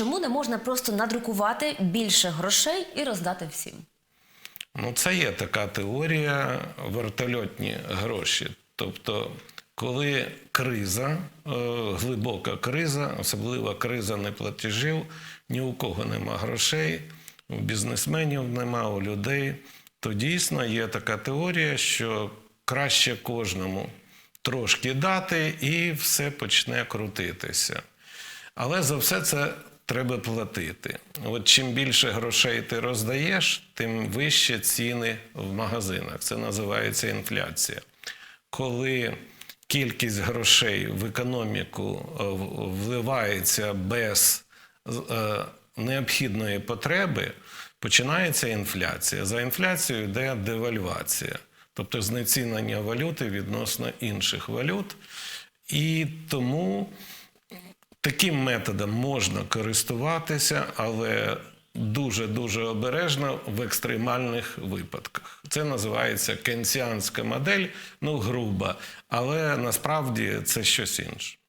чому не можна просто надрукувати більше грошей і роздати всім? Ну, це є така теорія вертольотні гроші. Тобто, коли криза, е, глибока криза, особлива криза неплатежів, ні у кого нема грошей, у бізнесменів нема, у людей, то дійсно є така теорія, що краще кожному трошки дати, і все почне крутитися. Але за все це треба платити. От чим більше грошей ти роздаєш, тим вище ціни в магазинах. Це називається інфляція. Коли кількість грошей в економіку е, вливається без е, необхідної потреби, починається інфляція. За інфляцією йде девальвація, тобто знецінення валюти відносно інших валют. І тому Таким методом можна користуватися, але дуже дуже обережно в екстремальних випадках. Це називається кенсіанська модель, ну груба, але насправді це щось інше.